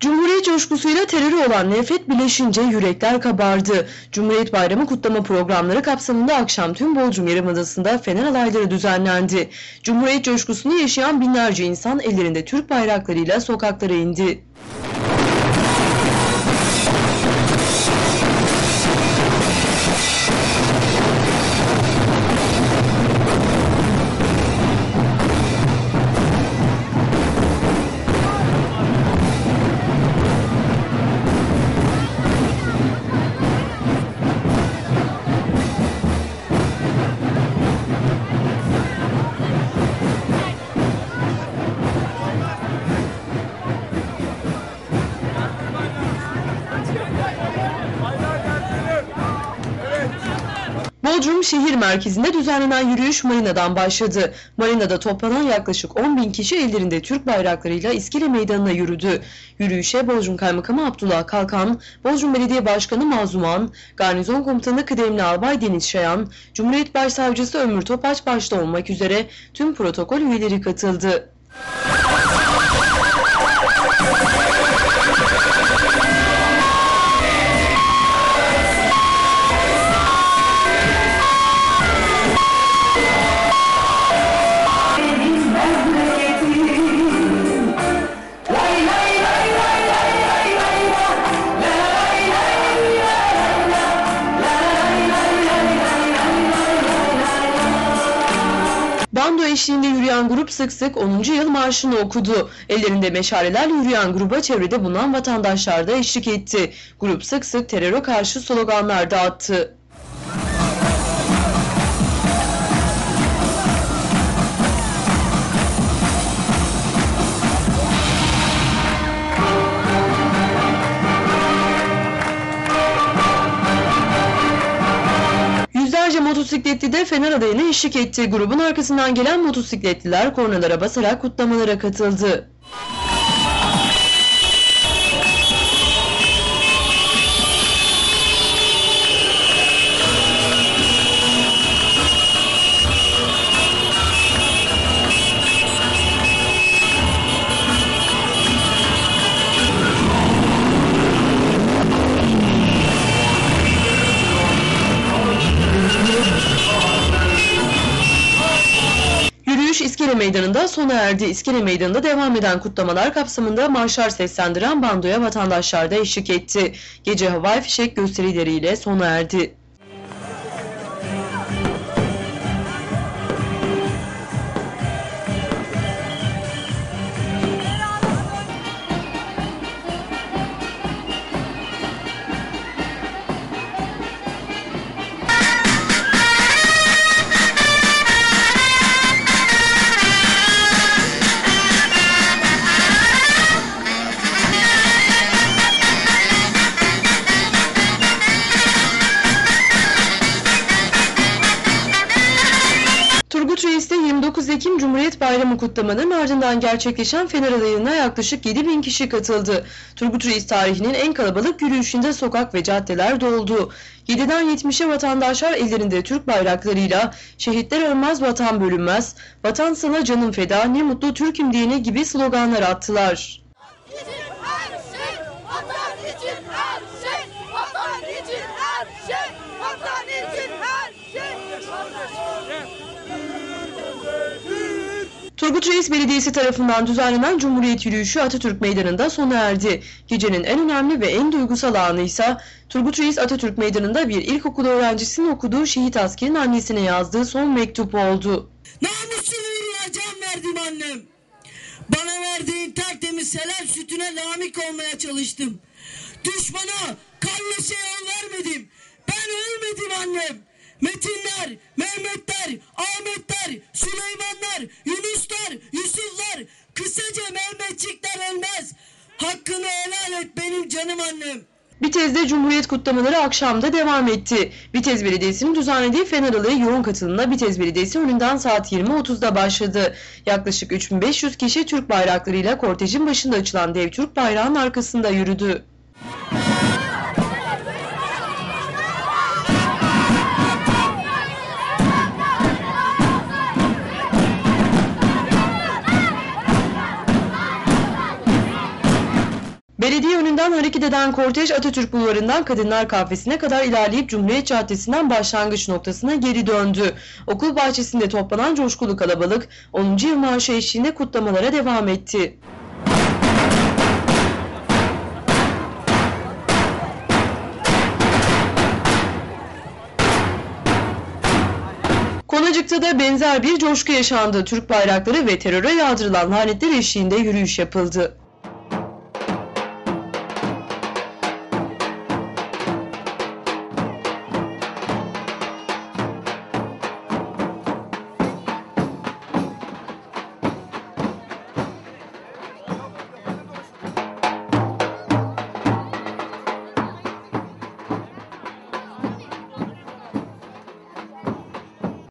Cumhuriyet coşkusuyla terörü olan nefret birleşince yürekler kabardı. Cumhuriyet Bayramı kutlama programları kapsamında akşam tüm Bodrum Yarımadası'nda Fener alayları düzenlendi. Cumhuriyet coşkusunu yaşayan binlerce insan ellerinde Türk bayraklarıyla sokaklara indi. Bodrum şehir merkezinde düzenlenen yürüyüş Marina'dan başladı. Marina'da toplanan yaklaşık 10 bin kişi ellerinde Türk bayraklarıyla İskele Meydanı'na yürüdü. Yürüyüşe Bodrum Kaymakamı Abdullah Kalkan, Bodrum Belediye Başkanı Mazuman, Garnizon Komutanı Kıdemli Albay Deniz Şayan, Cumhuriyet Başsavcısı Ömür Topaç başta olmak üzere tüm protokol üyeleri katıldı. Eşliğinde yürüyen grup sık sık 10. yıl marşını okudu. Ellerinde meşalelerle yürüyen gruba çevrede bulunan vatandaşlar da eşlik etti. Grup sık sık teröre karşı sloganlar dağıttı. Motosikletli de Fener adayına eşlik etti. Grubun arkasından gelen motosikletliler kornalara basarak kutlamalara katıldı. İskele Meydanı'nda sona erdi. İskele Meydanı'nda devam eden kutlamalar kapsamında marşlar seslendiren bandoya vatandaşlar da eşlik etti. Gece havai fişek gösterileriyle sona erdi. Bayramı kutlamanın ardından gerçekleşen Fener Alayı'na yaklaşık 7 bin kişi katıldı. Turgut Reis tarihinin en kalabalık yürüyüşünde sokak ve caddeler doldu. 7'den 70'e vatandaşlar ellerinde Türk bayraklarıyla şehitler ölmez vatan bölünmez, vatan sana canım feda ne mutlu Türk'üm diyene gibi sloganlar attılar. Turgut Reis Belediyesi tarafından düzenlenen Cumhuriyet Yürüyüşü Atatürk Meydanı'nda sona erdi. Gecenin en önemli ve en duygusal anı ise Turgut Reis Atatürk Meydanı'nda bir ilkokul öğrencisinin okuduğu şehit askerin annesine yazdığı son mektup oldu. Namuslu can verdim annem. Bana verdiğin tertemiz helal sütüne lamık olmaya çalıştım. Düşmana kanlı şey yol vermedim. Ben ölmedim annem. Metinler, Mehmetler, Ahmetler, annem. Bitez'de Cumhuriyet kutlamaları akşamda devam etti. Bitez Belediyesi'nin düzenlediği Fener Alayı yoğun katılımla Bitez Belediyesi önünden saat 20.30'da başladı. Yaklaşık 3500 kişi Türk bayraklarıyla kortejin başında açılan dev Türk bayrağının arkasında yürüdü. Belediye önünden hareket eden kortej Atatürk Bulvarı'ndan Kadınlar Kahvesi'ne kadar ilerleyip Cumhuriyet Caddesi'nden başlangıç noktasına geri döndü. Okul bahçesinde toplanan coşkulu kalabalık 10. yıl marşı eşliğinde kutlamalara devam etti. Konacık'ta da benzer bir coşku yaşandı. Türk bayrakları ve teröre yağdırılan lanetler eşliğinde yürüyüş yapıldı.